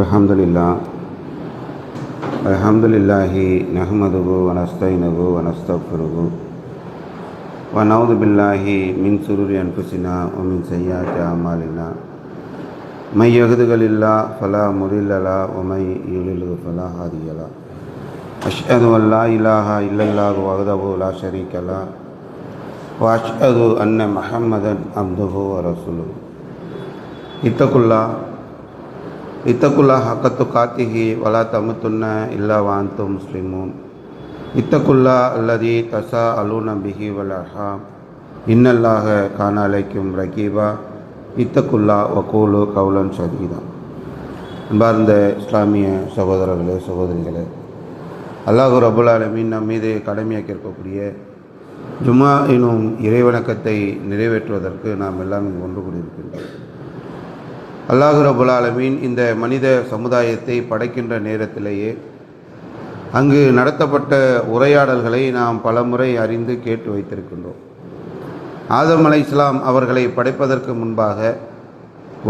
الحمد لله الحمد لله نحمده ونستعينه ونستغفره ونعوذ بالله من شرور انفسنا ومن سيئات اعمالنا من يهده الله فلا مضل له ومن يضلل فلا هادي له أشهد أن لا إله إلا الله وحده لا شريك له وأشهد أن محمدا عبده ورسوله اتقوا الله இத்தக்குல்லா ஹக்கத்து காத்திஹி வலா தமுத்துன்ன இல்லா வாந்து முஸ்லிமூன். இத்தக்குல்லா அல்லதி தசா அலு நபிஹி வலஹாம் இன்னல்லாக காண அழைக்கும் ரகீபா இத்தக்குல்லா வக்கூலு கவுலன் சதீதா அன்பார்ந்த இஸ்லாமிய சகோதரர்களே சகோதரிகளே அல்லாஹூ ரபுல் ஆலமின் நம் மீது கடமையாக கேட்கக்கூடிய ஜுமா எனும் இறைவணக்கத்தை நிறைவேற்றுவதற்கு நாம் எல்லாம் ஒன்று கூடியிருக்கின்றோம். அல்லாஹு ரபுல் ஆலமீன் இந்த மனித சமுதாயத்தை படைக்கின்ற நேரத்திலேயே அங்கு நடத்தப்பட்ட உரையாடல்களை நாம் பலமுறை அறிந்து கேட்டு வைத்திருக்கின்றோம். ஆதம் அலை இஸ்லாம் அவர்களை படைப்பதற்கு முன்பாக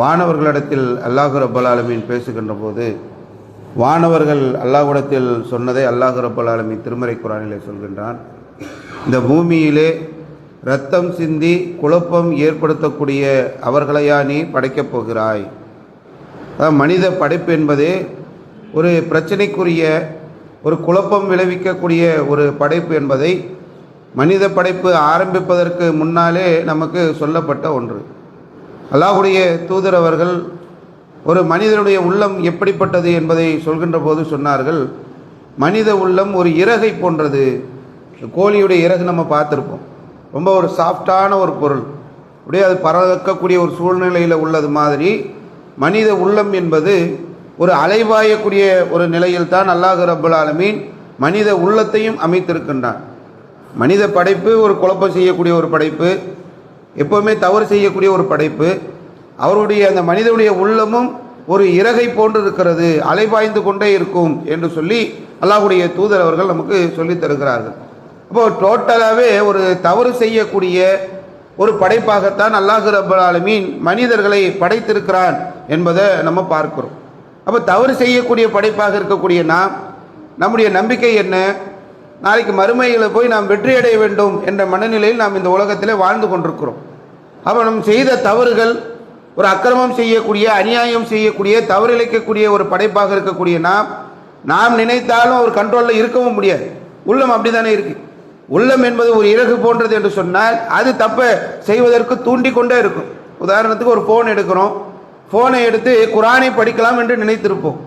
வானவர்களிடத்தில் அல்லாஹு ரபுல் ஆலமீன் பேசுகின்ற போது வானவர்கள் அல்லாஹுடத்தில் சொன்னதை அல்லாஹு ரபுல் ஆலமீன் திருமறை குரானிலே சொல்கின்றான். இந்த பூமியிலே ரத்தம் சிந்தி குழப்பம் ஏற்படுத்தக்கூடிய அவர்களையா நீ படைக்கப் போகிறாய்? மனித படைப்பு என்பதே ஒரு பிரச்சனைக்குரிய ஒரு குழப்பம் விளைவிக்கக்கூடிய ஒரு படைப்பு என்பதை மனித படைப்பு ஆரம்பிப்பதற்கு முன்னாலே நமக்கு சொல்லப்பட்ட ஒன்று. அல்லாஹுடைய தூதர் அவர்கள் ஒரு மனிதனுடைய உள்ளம் எப்படிப்பட்டது என்பதை சொல்கின்ற போது சொன்னார்கள் மனித உள்ளம் ஒரு இறகை போன்றது. கோழியுடைய இறகு நம்ம பார்த்துருப்போம். ரொம்ப ஒரு சாஃப்டான ஒரு பொருள். அப்படியே அது பறக்கக்கூடிய ஒரு சூழ்நிலையில் உள்ளது மாதிரி மனித உள்ளம் என்பது ஒரு அலைவாயக்கூடிய ஒரு நிலையில் தான் அல்லாஹ் ரபுல் ஆலமீன் மனித உள்ளத்தையும் அமைத்திருக்கின்றான். மனித படைப்பு ஒரு குழப்பம் செய்யக்கூடிய ஒரு படைப்பு எப்போவுமே தவறு செய்யக்கூடிய ஒரு படைப்பு. அவருடைய அந்த மனிதனுடைய உள்ளமும் ஒரு இறகை போன்று இருக்கிறது அலைபாய்ந்து கொண்டே இருக்கும் என்று சொல்லி அல்லாஹுடைய தூதர் அவர்கள் நமக்கு சொல்லித் தருகிறார்கள். இப்போ டோட்டலாகவே ஒரு தவறு செய்யக்கூடிய ஒரு படைப்பாகத்தான் அல்லாஹு ரபுல் மனிதர்களை படைத்திருக்கிறான் என்பதை நம்ம பார்க்கிறோம். அப்போ தவறு செய்யக்கூடிய படைப்பாக இருக்கக்கூடிய நாம் நம்முடைய நம்பிக்கை என்ன? நாளைக்கு மறுமையில் போய் நாம் வெற்றி அடைய வேண்டும் என்ற மனநிலையில் நாம் இந்த உலகத்தில் வாழ்ந்து கொண்டிருக்கிறோம். அப்போ நம் செய்த தவறுகள் ஒரு அக்கிரமம் செய்யக்கூடிய அநியாயம் செய்யக்கூடிய தவறிழைக்கக்கூடிய ஒரு படைப்பாக இருக்கக்கூடிய நாம் நாம் நினைத்தாலும் ஒரு கண்ட்ரோலில் இருக்கவும் முடியாது. உள்ளம் அப்படி தானே இருக்குது உள்ளம் என்பது ஒரு இறகு போன்றது என்று சொன்னால் அது தப்பை செய்வதற்கு தூண்டிக்கொண்டே இருக்கும். உதாரணத்துக்கு ஒரு ஃபோன் எடுக்கிறோம். ஃபோனை எடுத்து குரானை படிக்கலாம் என்று நினைத்திருப்போம்.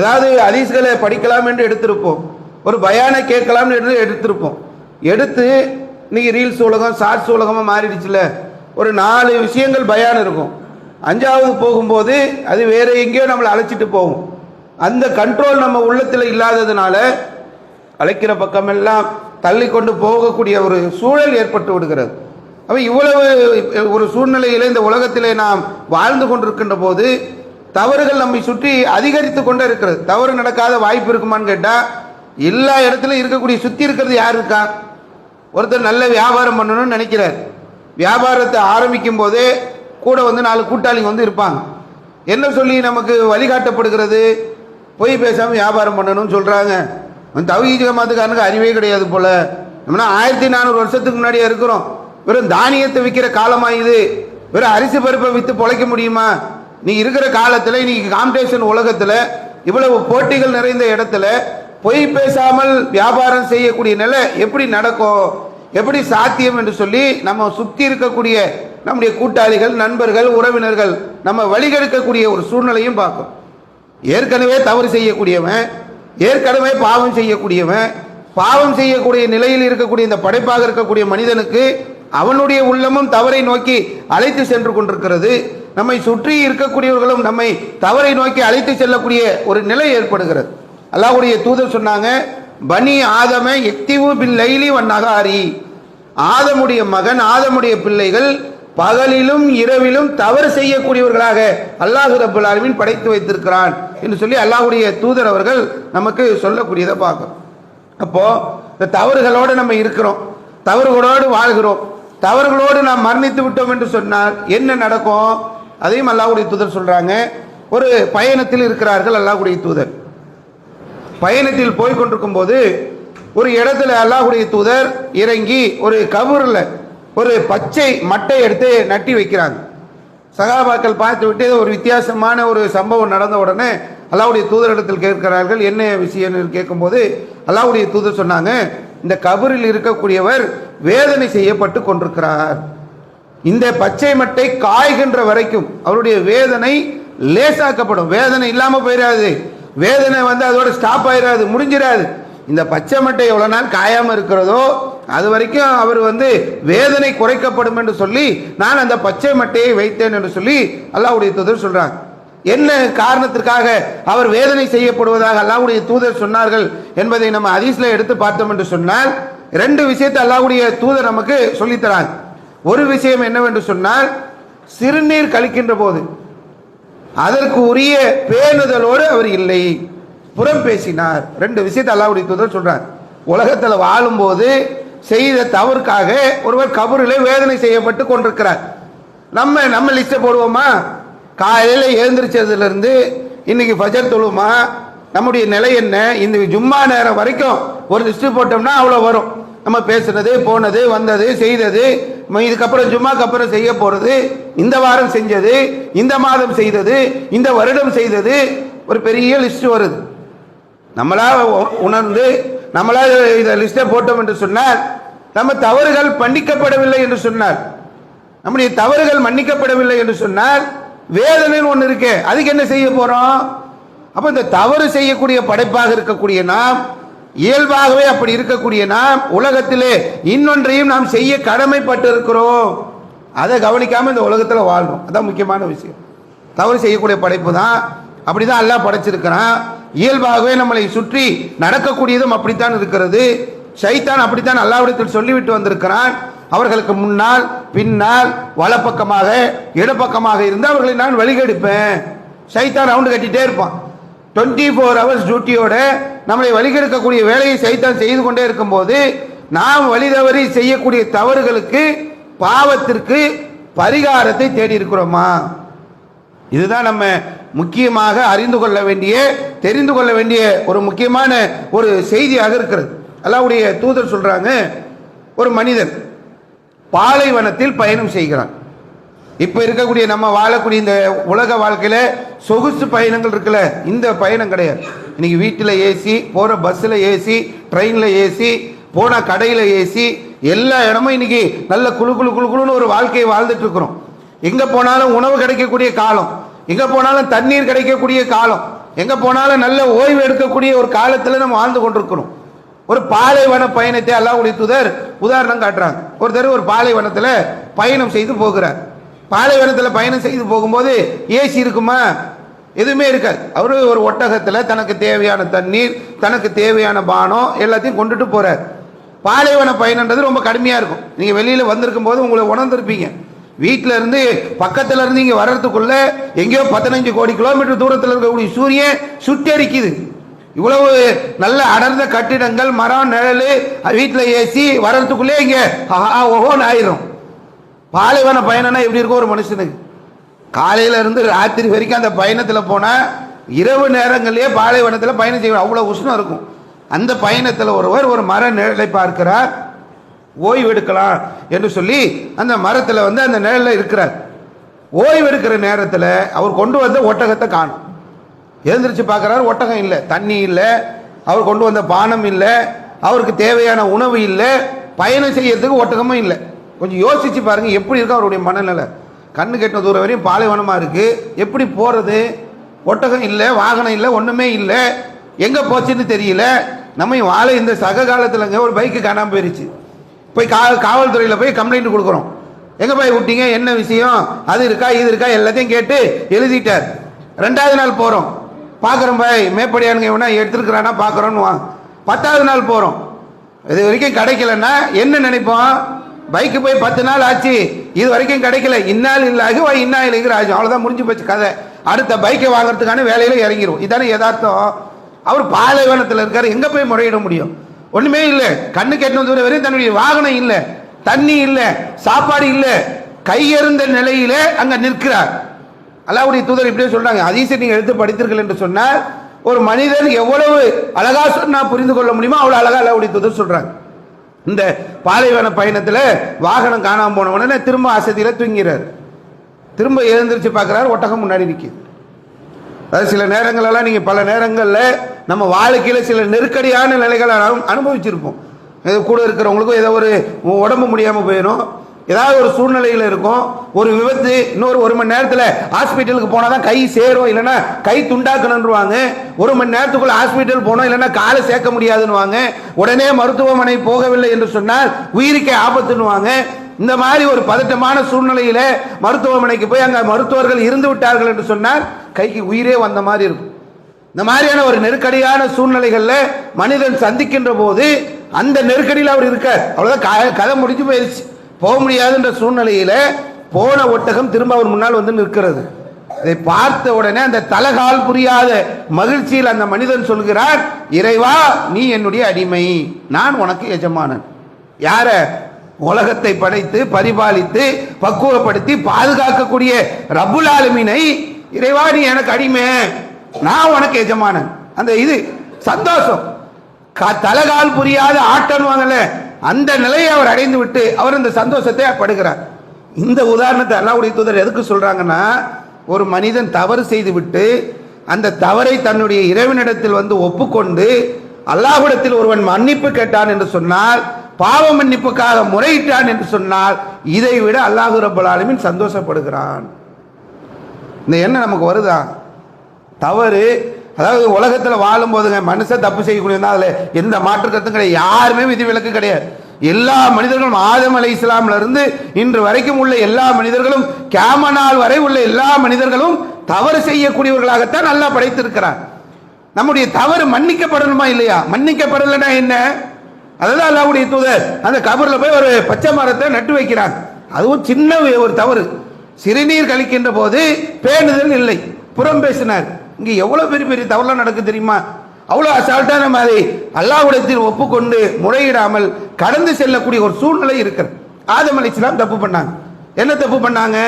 ஏதாவது ஹதீஸ்களை படிக்கலாம் என்று எடுத்திருப்போம். ஒரு பயானை கேட்கலாம் என்று எடுத்திருப்போம். எடுத்து இன்னைக்கு ரீல்ஸ் உலகம் ஷார்ட்ஸ் உலகமாக மாறிடுச்சுல. ஒரு நாலு விஷயங்கள் பயான் இருக்கும். அஞ்சாவது போகும்போது அது வேறு எங்கேயோ நம்மளை அழைச்சிட்டு போகும். அந்த கண்ட்ரோல் நம்ம உள்ளத்தில் இல்லாததுனால அழைக்கிற பக்கமெல்லாம் தள்ளி கொண்டு போகக்கூடிய ஒரு சூழல் ஏற்பட்டு விடுகிறது. அப்போ இவ்வளவு ஒரு சூழ்நிலையில் இந்த உலகத்திலே நாம் வாழ்ந்து கொண்டிருக்கின்ற போது தவறுகள் நம்மை சுற்றி அதிகரித்து கொண்டே இருக்கிறது. தவறு நடக்காத வாய்ப்பு இருக்குமான்னு கேட்டால் எல்லா இடத்துலையும் இருக்கக்கூடிய சுற்றி இருக்கிறது யார் இருக்கா? ஒருத்தர் நல்ல வியாபாரம் பண்ணணும்னு நினைக்கிறார். வியாபாரத்தை ஆரம்பிக்கும் போதே கூட வந்து நாலு கூட்டாளிங்க வந்து இருப்பாங்க. என்ன சொல்லி நமக்கு வழிகாட்டப்படுகிறது? பொய் பேசாமல் வியாபாரம் பண்ணணும்னு சொல்கிறாங்க தவீஜ ஜமாத்துக்காரனுக்கு அறிவே கிடையாது போல. நம்மனா ஆயிரத்தி நானூறு வருஷத்துக்கு முன்னாடியே இருக்கிறோம். வெறும் தானியத்தை விற்கிற காலமா இது? வெறும் அரிசி பருப்பை விற்று பொழைக்க முடியுமா? நீ இருக்கிற காலத்தில் இன்னைக்கு காம்படிஷன் உலகத்தில் இவ்வளவு போட்டிகள் நிறைந்த இடத்துல பொய் பேசாமல் வியாபாரம் செய்யக்கூடிய நிலை எப்படி நடக்கும்? எப்படி சாத்தியம் என்று சொல்லி நம்ம சுற்றி இருக்கக்கூடிய நம்முடைய கூட்டாளிகள் நண்பர்கள் உறவினர்கள் நம்ம வழிகெடுக்கக்கூடிய ஒரு சூழ்நிலையும் பார்க்கும். ஏற்கனவே தவறு செய்யக்கூடியவன் ஏற்கனவே பாவம் செய்யக்கூடியவன் பாவம் செய்யக்கூடிய நிலையில் இருக்கக்கூடிய இந்த படைப்பாக இருக்கக்கூடிய மனிதனுக்கு அவனுடைய உள்ளமும் தவறை நோக்கி அழைத்து சென்று கொண்டிருக்கிறது. நம்மை சுற்றி இருக்கக்கூடியவர்களும் நம்மை தவறை நோக்கி அழைத்து செல்லக்கூடிய ஒரு நிலை ஏற்படுகிறது. அல்லாஹுடைய தூதர் சொன்னாங்க பனி ஆதம எக்திவு பில் லைலி நகாரி ஆதமுடைய மகன் ஆதமுடைய பிள்ளைகள் பகலிலும் இரவிலும் தவறு செய்யக்கூடியவர்களாக அல்லாஹு ரபுல் ஆலமீன் படைத்து வைத்திருக்கிறான் என்று சொல்லி அல்லாஹுடைய தூதர் அவர்கள் நமக்கு சொல்லக்கூடியதை பார்க்கும் அப்போ இந்த தவறுகளோடு நம்ம இருக்கிறோம். தவறுகளோடு வாழ்கிறோம். தவறுகளோடு நாம் மரணித்து விட்டோம் என்று சொன்னால் என்ன நடக்கும்? அதையும் அல்லாஹுடைய தூதர் சொல்றாங்க. ஒரு பயணத்தில் இருக்கிறார்கள் அல்லாஹுடைய தூதர். பயணத்தில் போய் கொண்டிருக்கும் போது ஒரு இடத்துல அல்லாஹுடைய தூதர் இறங்கி ஒரு கபூரில் ஒரு பச்சை மட்டை எடுத்து நட்டி வைக்கிறாங்க. சகாபாக்கள் பார்த்து விட்டு ஒரு வித்தியாசமான ஒரு சம்பவம் நடந்த உடனே அல்லாவுடைய தூதரிடத்தில் கேட்கிறார்கள் என்ன விஷயம் கேட்கும்போது அல்லாவுடைய தூதர் சொன்னாங்க இந்த கபரில் இருக்கக்கூடியவர் வேதனை செய்யப்பட்டு கொண்டிருக்கிறார். இந்த பச்சை மட்டை காய்கின்ற வரைக்கும் அவருடைய வேதனை லேசாக்கப்படும். வேதனை இல்லாமல் போயிடாது வேதனை வந்து அதோட ஸ்டாப் ஆயிடாது முடிஞ்சிடாது இந்த பச்சை மட்டை எவ்வளோ நாள் காயாமல் இருக்கிறதோ அது வரைக்கும் அவர் வந்து வேதனை குறைக்கப்படும் என்று சொல்லி நான் அந்த பச்சை மட்டையை வைத்தேன் என்று சொல்லி அல்லாவுடைய தூதர் சொல்றாங்க என்ன காரணத்திற்காக அவர் வேதனை செய்யப்படுவதாக அல்லாவுடைய தூதர் சொன்னார்கள் என்பதை நம்ம அதீஸ்ல எடுத்து பார்த்தோம் என்று சொன்னால் ரெண்டு விஷயத்தை அல்லாவுடைய தூதர் நமக்கு சொல்லித்தராங்க ஒரு விஷயம் என்னவென்று சொன்னால் சிறுநீர் கழிக்கின்ற போது அதற்கு உரிய பேணுதலோடு அவர் இல்லை. புறம் பேசினார். ரெண்டு விஷயத்தை அல்லாவுடைய தூதர் சொல்றார். உலகத்தில் வாழும்போது செய்த தவறுக்காக ஒருவர் கபரிலே வேதனை செய்யப்பட்டு கொண்டிருக்கிறார். நம்ம நம்ம லிஸ்ட்டை போடுவோமா? காலையில் எழுந்திரிச்சதுலேருந்து இன்னைக்கு ஃபஜர் தொழுமா? நம்முடைய நிலை என்ன? இந்த ஜும்மா நேரம் வரைக்கும் ஒரு லிஸ்ட்டு போட்டோம்னா அவ்வளோ வரும். நம்ம பேசுனது போனது வந்தது செய்தது இதுக்கப்புறம் ஜும்மாக்கு அப்புறம் செய்ய போகிறது இந்த வாரம் செஞ்சது இந்த மாதம் செய்தது இந்த வருடம் செய்தது ஒரு பெரிய லிஸ்ட் வருது. நம்மளா உணர்ந்து நம்மளால் இதை லிஸ்ட்டை போட்டோம் என்று சொன்னால் நம்ம தவறுகள் மன்னிக்கப்படவில்லை என்று சொன்னார் நம்முடைய தவறுகள் மன்னிக்கப்படவில்லை என்று சொன்னால் வேதனைன்னு ஒன்று இருக்கு அதுக்கு என்ன செய்ய போகிறோம் அப்போ இந்த தவறு செய்யக்கூடிய படைப்பாக இருக்கக்கூடிய நாம் இயல்பாகவே அப்படி இருக்கக்கூடிய நாம் உலகத்திலே இன்னொன்றையும் நாம் செய்ய கடமைப்பட்டு இருக்கிறோம் அதை கவனிக்காமல் இந்த உலகத்தில் வாழ்றோம். அதான் முக்கியமான விஷயம். தவறு செய்யக்கூடிய படைப்பு தான் அப்படிதான் அல்லாஹ் படைச்சிருக்கிறான். இயல்பாகவே நம்மளை சுற்றி நடக்கக்கூடியதும் அப்படித்தான் இருக்கிறது. சைத்தான் அப்படித்தான் அல்லாவிடத்தில் சொல்லிவிட்டு வந்திருக்கிறான். அவர்களுக்கு முன்னால் பின்னால் வலப்பக்கமாக இடப்பக்கமாக இருந்து அவர்களை நான் வழிகெடுப்பேன். சைத்தான் ரவுண்டு கட்டிட்டே இருப்பான். டுவெண்ட்டி ஃபோர் ஹவர்ஸ் டியூட்டியோட நம்மளை வழிகெடுக்கக்கூடிய வேலையை சைத்தான் செய்து கொண்டே இருக்கும்போது நாம் வழி தவறி செய்யக்கூடிய தவறுகளுக்கு பாவத்திற்கு பரிகாரத்தை தேடி இருக்கிறோமா இதுதான் நம்ம முக்கியமாக அறிந்து கொள்ள வேண்டிய தெரிந்து கொள்ள வேண்டிய ஒரு முக்கியமான ஒரு செய்தியாக இருக்கிறது. அல்லாவுடைய தூதர் சொல்றாங்க ஒரு மனிதன் பாலைவனத்தில் பயணம் செய்கிறான். இப்போ இருக்கக்கூடிய நம்ம வாழக்கூடிய இந்த உலக வாழ்க்கையில் சொகுசு பயணங்கள் இருக்குல்ல இந்த பயணம் கிடையாது. இன்னைக்கு வீட்டில் ஏசி போகிற பஸ்ஸில் ஏசி ட்ரெயினில் ஏசி போன கடையில் ஏசி எல்லா இடமும் இன்னைக்கு நல்ல குழு குழு குழு குழுன்னு ஒரு வாழ்க்கையை வாழ்ந்துட்டு இருக்கிறோம். எங்கே போனாலும் உணவு கிடைக்கக்கூடிய காலம். எங்கே போனாலும் தண்ணீர் கிடைக்கக்கூடிய காலம். எங்கே போனாலும் நல்ல ஓய்வு எடுக்கக்கூடிய ஒரு காலத்தில் நம்ம வாழ்ந்து கொண்டிருக்கிறோம். ஒரு பாலைவன பயணத்தை அல்லாவுடைய தூதர் உதாரணம் காட்டுறாங்க. ஒருத்தர் ஒரு பாலைவனத்தில் பயணம் செய்து போகிறார். பாலைவனத்தில் பயணம் செய்து போகும்போது ஏசி இருக்குமா? எதுவுமே இருக்காது. அவர் ஒரு ஒட்டகத்தில் தனக்கு தேவையான தண்ணீர் தனக்கு தேவையான பானம் எல்லாத்தையும் கொண்டுட்டு போகிறார் பாலைவன பயணன்றது ரொம்ப கடுமையாக இருக்கும். நீங்கள் வெளியில் வந்திருக்கும் போது உங்களை உணர்ந்திருப்பீங்க. வீட்டில இருந்து பக்கத்துல இருந்து இங்க வர்றதுக்குள்ள எங்கேயோ பதினஞ்சு கோடி கிலோமீட்டர் தூரத்தில் இருக்கக்கூடிய சூரியன் சுட்டரிக்குது இவ்வளவு நல்ல அடர்ந்த கட்டிடங்கள் மரம் நிழல் வீட்டில் ஏசி வர்றதுக்குள்ளே இங்கே ஓஹோன்னு ஆயிரும். பாலைவன பயணம்னா எப்படி இருக்கும் ஒரு மனுஷனுக்கு? காலையில இருந்து ராத்திரி வரைக்கும் அந்த பயணத்தில் போனால் இரவு நேரங்களிலேயே பாலைவனத்தில் பயணம் செய்வோம் அவ்வளோ உஷ்ணம் இருக்கும். அந்த பயணத்தில் ஒருவர் ஒரு மர நிழலை பார்க்கிறார். ஓய்வு எடுக்கலாம் என்று சொல்லி அந்த மரத்தில் வந்து அந்த நிழலில் இருக்கிறார். ஓய்வு எடுக்கிற நேரத்தில் அவர் கொண்டு வந்த ஒட்டகத்தை காணும். எழுந்திரிச்சு பார்க்குறாரு ஒட்டகம் இல்லை தண்ணி இல்லை அவர் கொண்டு வந்த பானம் இல்லை அவருக்கு தேவையான உணவு இல்லை பயணம் செய்யறதுக்கு ஒட்டகமும் இல்லை. கொஞ்சம் யோசிச்சு பாருங்க எப்படி இருக்கும் அவருடைய மனநிலை. கண்ணு கெட்ட தூரம் வரையும் பாலைவனமாக இருக்கு. எப்படி போறது? ஒட்டகம் இல்லை வாகனம் இல்லை ஒன்றுமே இல்லை. எங்கே போச்சுன்னு தெரியல. நம்ம வாழ இந்த சக காலத்துலங்க ஒரு பைக்கு காணாமல் போயிருச்சு. போய் கா காவல்துறையில் போய் கம்ப்ளைண்ட் கொடுக்குறோம் எங்கே போய் விட்டீங்க? என்ன விஷயம்? அது இருக்கா இது இருக்கா? எல்லாத்தையும் கேட்டு எழுதிட்டார். ரெண்டாவது நாள் போகிறோம் பார்க்குறோம் பாய் மேப்படியானுங்க இவனா எடுத்துருக்கிறானா பார்க்குறோன்னு வா. பத்தாவது நாள் போகிறோம் இது வரைக்கும் கிடைக்கலன்னா என்ன நினைப்போம்? பைக்கு போய் பத்து நாள் ஆச்சு. இது வரைக்கும் கிடைக்கல. இன்னால் இல்லாக வா இன்னா இல்லைங்கிற ஆச்சு அவ்வளோதான் முடிஞ்சு போச்சு கதை. அடுத்த பைக்கை வாங்குறதுக்கான வேலையில இறங்கிரும் இதானே யதார்த்தம். அவர் பாலைவனத்தில் இருக்கார். எங்கே போய் முறையிட முடியும்? ஒன்றுமே இல்லை. கண்ணு கெட்டின தூரம் வரையும் தன்னுடைய வாகனம் இல்லை. தண்ணி இல்லை. சாப்பாடு இல்லை. கையெறிந்த நிலையில அங்க நிற்கிறார். அல்லாவுடைய தூதர் இப்படியே சொல்றாங்க. அதீசை நீங்க எடுத்து படித்தீர்கள் என்று சொன்னால் ஒரு மனிதன் எவ்வளவு அழகா சொன்னா புரிந்து கொள்ள முடியுமோ அவ்வளவு அழகா அல்லாவுடைய தூதர் சொல்றாங்க இந்த பாலைவன பயணத்துல வாகனம் காணாம போன உடனே திரும்ப அசதியில தூங்கிறார். திரும்ப எழுந்திரிச்சு பார்க்குறாரு ஒட்டகம் முன்னாடி நிற்கிது அதாவது சில நேரங்களெல்லாம் நீங்கள் பல நேரங்களில் நம்ம வாழ்க்கையில் சில நெருக்கடியான நிலைகளை அனுபவிச்சிருப்போம். இது கூட இருக்கிறவங்களுக்கும் ஏதோ ஒரு உடம்பு முடியாமல் போயிடும் ஏதாவது ஒரு சூழ்நிலையில் இருக்கும். ஒரு விபத்து இன்னொரு ஒரு மணி நேரத்தில் ஹாஸ்பிட்டலுக்கு போனால் தான் கை சேரும். இல்லைன்னா கை துண்டாக்கணுன்றவாங்க ஒரு மணி நேரத்துக்குள்ள ஹாஸ்பிட்டல் போனோம். இல்லைன்னா காலை சேர்க்க முடியாதுன்னுவாங்க. உடனே மருத்துவமனை போகவில்லை என்று சொன்னால் உயிருக்கே ஆபத்துன்னுவாங்க. இந்த மாதிரி ஒரு பதட்டமான சூழ்நிலையில் மருத்துவமனைக்கு போய் அங்கே மருத்துவர்கள் இருந்து விட்டார்கள் என்று சொன்னால் கைக்கு உயிரே வந்த மாதிரி இருக்கும். இந்த மாதிரியான ஒரு நெருக்கடியான சூழ்நிலைகளில் மனிதன் சந்திக்கின்ற போது அந்த நெருக்கடியில் அவர் இருக்கார். அவ்வளோதான் க- கதை முடிஞ்சு போயிருச்சு. போக முடியாதுன்ற சூழ்நிலையில் போன ஒட்டகம் திரும்ப அவர் முன்னால் வந்து நிற்கிறது. இதை பார்த்த உடனே அந்த தலகால் புரியாத மகிழ்ச்சியில் அந்த மனிதன் சொல்கிறார் இறைவா நீ என்னுடைய அடிமை. நான் உனக்கு எஜமானன். யார? உலகத்தை படைத்து பரிபாலித்து பக்குவப்படுத்தி பாதுகாக்கக்கூடிய ரபுல் ஆலமீனை இறைவா நீ எனக்கு அடிமை. நான் உனக்கு எஜமானன். அந்த இது சந்தோஷம். க- தலகால் புரியாத ஆட்டம்வாங்கல்ல அந்த நிலையை அவர் அடைந்து விட்டு அவர் இந்த சந்தோஷத்தை படுகிறார் இந்த உதாரணத்தை அல்லாவுடைய தூதர் எதுக்கு சொல்றாங்கன்னா ஒரு மனிதன் தவறு செய்து விட்டு அந்த தவறை தன்னுடைய இறைவனிடத்தில் வந்து ஒப்புக்கொண்டு அல்லாஹ்விடத்தில் ஒருவன் மன்னிப்பு கேட்டான் என்று சொன்னால் பாவ மன்னிப்புக்காக முறையிட்டான் என்று சொன்னால் இதை விட அல்லாஹு ரபுல் ஆலமின் சந்தோஷப்படுகிறான். இந்த எண்ணம் நமக்கு வருதா? தவறு. அதாவது உலகத்தில் வாழும்போதுங்க மனுஷன் தப்பு செய்யக்கூடியதுனா அதில் எந்த மாற்று கருத்தும் கிடையாது. யாருமே விதி விலக்கு கிடையாது. எல்லா மனிதர்களும் ஆதம் அலை இஸ்லாம்ல இருந்து இன்று வரைக்கும் உள்ள எல்லா மனிதர்களும் கேம நாள் வரை உள்ள எல்லா மனிதர்களும் தவறு செய்யக்கூடியவர்களாகத்தான் நல்லா படைத்திருக்கிறார். நம்முடைய தவறு மன்னிக்கப்படணுமா இல்லையா? மன்னிக்கப்படலைன்னா என்ன? அதுதான் அல்லாவுடைய தூதர். அந்த கபரில் போய் ஒரு பச்சை மரத்தை நட்டு வைக்கிறாங்க அதுவும் சின்ன ஒரு தவறு. சிறுநீர் கழிக்கின்ற போது பேணுதல் இல்லை. புறம் பேசினார். இங்கே எவ்வளோ பெரிய பெரிய தவறுலாம் நடக்கு தெரியுமா? அவ்வளோ அசால்ட்டான மாதிரி அல்லாஹ்விடத்தில் ஒப்புக்கொண்டு முறையிடாமல் கடந்து செல்லக்கூடிய ஒரு சூழ்நிலை இருக்கிறது. ஆதம் அலைஹிஸ்ஸலாம் தப்பு பண்ணாங்க. என்ன தப்பு பண்ணாங்க?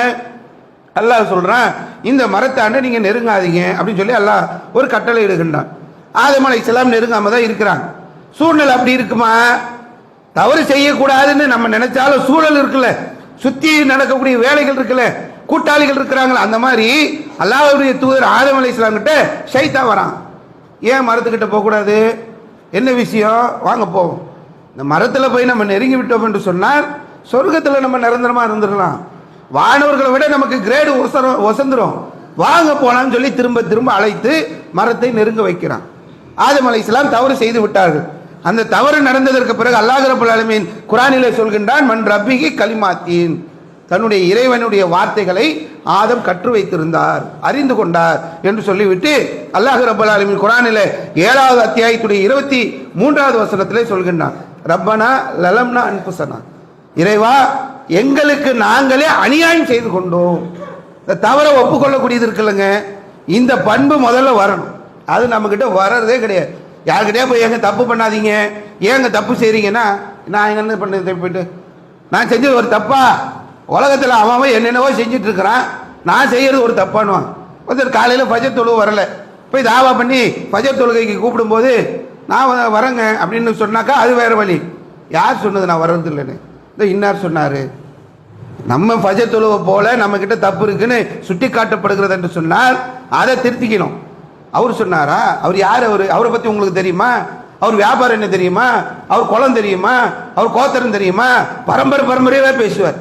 அல்லாஹ் சொல்கிறான் இந்த மரத்தாண்ட நீங்கள் நெருங்காதீங்க அப்படின்னு சொல்லி அல்லாஹ் ஒரு கட்டளை இடுகின்றான். ஆதம் அலைஹிஸ்ஸலாம் நெருங்காம தான் இருக்கிறாங்க. சூழ்நிலை அப்படி இருக்குமா? தவறு செய்யக்கூடாதுன்னு நம்ம நினைச்சாலும் சூழல் இருக்குல்ல. சுத்தி நடக்கக்கூடிய வேலைகள் இருக்குல்ல கூட்டாளிகள் இருக்கிறாங்களா அந்த மாதிரி அல்லாஹ்வுடைய தூதர் ஆதம் அலைஹிஸ்ஸலாம் கிட்ட ஷைத்தா வரான். ஏன் மரத்துக்கிட்ட போகக்கூடாது? என்ன விஷயம்? வாங்க போவோம். இந்த மரத்தில் போய் நம்ம நெருங்கி விட்டோம் என்று சொன்னால் சொர்க்கத்தில் நம்ம நிரந்தரமாக இருந்துடலாம். வானவர்களை விட நமக்கு கிரேடு ஒசரம் ஒசந்துரும். வாங்க போனான்னு சொல்லி திரும்ப திரும்ப அழைத்து மரத்தை நெருங்க வைக்கிறான். ஆதம் அலைஹிஸ்ஸலாம் தவறு செய்து விட்டார்கள். அந்த தவறு நடந்ததற்கு பிறகு அல்லாஹ் ரப்பல் ஆலமீன் குரானிலே சொல்கின்றான் மண் ரப்பிகி கலிமாத்தீன். தன்னுடைய இறைவனுடைய வார்த்தைகளை ஆதம் கற்று வைத்திருந்தார் அறிந்து கொண்டார் என்று சொல்லிவிட்டு அல்லாஹ் ரப்பல் ஆலமீன் ஏழாவது அத்தியாயத்துடைய இருபத்தி மூன்றாவது வசனத்திலே சொல்கின்றான் ரப்பனா லலம்னா அன்புசனா. இறைவா எங்களுக்கு நாங்களே அநியாயம் செய்து கொண்டோம். இந்த தவறை ஒப்புக்கொள்ளக்கூடியது இருக்குல்லங்க. இந்த பண்பு முதல்ல வரணும். அது நம்மக்கிட்ட வர்றதே கிடையாது. யாருக்கிட்டே போய் எங்க தப்பு பண்ணாதீங்க. ஏங்க தப்பு செய்றீங்கன்னா நான் என்ன பண்ணது போயிட்டு நான் செஞ்சது ஒரு தப்பா? உலகத்தில் அவன் அவன் என்னென்னவோ செஞ்சுட்டு இருக்கிறான் நான் செய்யறது ஒரு தப்பானுவான் ஒருத்தர் காலையில் பஜர் தொழுவு வரல. போய் தாவா பண்ணி பஜர் தொழுகைக்கு கூப்பிடும்போது நான் வரேங்க அப்படின்னு சொன்னாக்கா அது வேற வழி. யார் சொன்னது? நான் வர்றது இல்லைன்னு இந்த இன்னார் சொன்னார். நம்ம பஜர் தொழுவை போல நம்ம கிட்ட தப்பு இருக்குன்னு சுட்டி காட்டப்படுகிறது என்று சொன்னால் அதை திருத்திக்கணும். அவர் சொன்னாரா? அவர் யார் அவர்? அவரை பற்றி உங்களுக்கு தெரியுமா? அவர் வியாபாரம் என்ன தெரியுமா? அவர் குளம் தெரியுமா? அவர் கோத்தரம் தெரியுமா? பரம்பரை பரம்பரையாக பேசுவார்.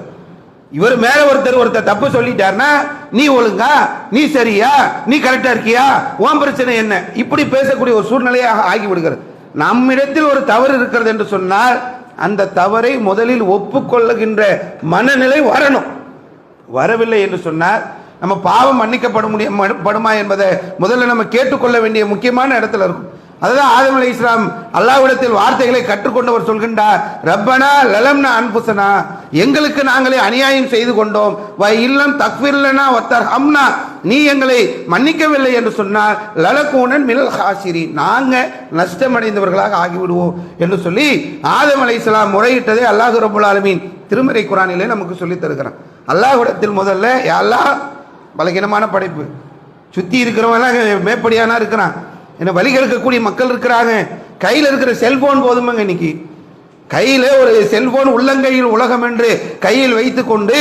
இவர் மேல ஒருத்தர் ஒருத்தர் தப்பு சொல்லிட்டாருன்னா நீ ஒழுங்கா நீ சரியா நீ கரெக்டா இருக்கியா? உன் பிரச்சனை என்ன? இப்படி பேசக்கூடிய ஒரு சூழ்நிலையாக ஆகிவிடுகிறது. நம்மிடத்தில் ஒரு தவறு இருக்கிறது என்று சொன்னால் அந்த தவறை முதலில் ஒப்புக்கொள்ளுகின்ற மனநிலை வரணும். வரவில்லை என்று சொன்னால் நம்ம பாவம் மன்னிக்கப்பட முடியும் படுமா என்பதை முதல்ல நம்ம கேட்டுக்கொள்ள வேண்டிய முக்கியமான இடத்துல இருக்கும். அதுதான் ஆதம் அலி இஸ்லாம் அல்லாவிடத்தில் வார்த்தைகளை கற்றுக்கொண்டவர் சொல்கின்றார் ரப்பனா லலம்னா அன்புசனா எங்களுக்கு நாங்களே அநியாயம் செய்து கொண்டோம். வ இல்லம் தக்வில்லனா ஒத்தர் ஹம்னா நீ எங்களை மன்னிக்கவில்லை என்று சொன்னால் லலகூனன் மினல் ஹாசிரி நாங்கள் நஷ்டமடைந்தவர்களாக ஆகிவிடுவோம். என்று சொல்லி ஆதம் அலி இஸ்லாம் முறையிட்டதை அல்லாஹ் ரபுல் ஆலமீன் திருமறை குரானிலே நமக்கு சொல்லித் தருகிறான். அல்லாஹ்விடத்தில் முதல்ல யா பலகீனமான படைப்பு. சுற்றி இருக்கிறவங்க மேப்படியானா இருக்கிறான். என்ன வழி கெடுக்கக்கூடிய மக்கள் இருக்கிறாங்க. கையில் இருக்கிற செல்போன் போதுமாங்க இன்னைக்கு. கையில் ஒரு செல்போன் உள்ளங்கையில் உலகம் என்று கையில் வைத்துக்கொண்டு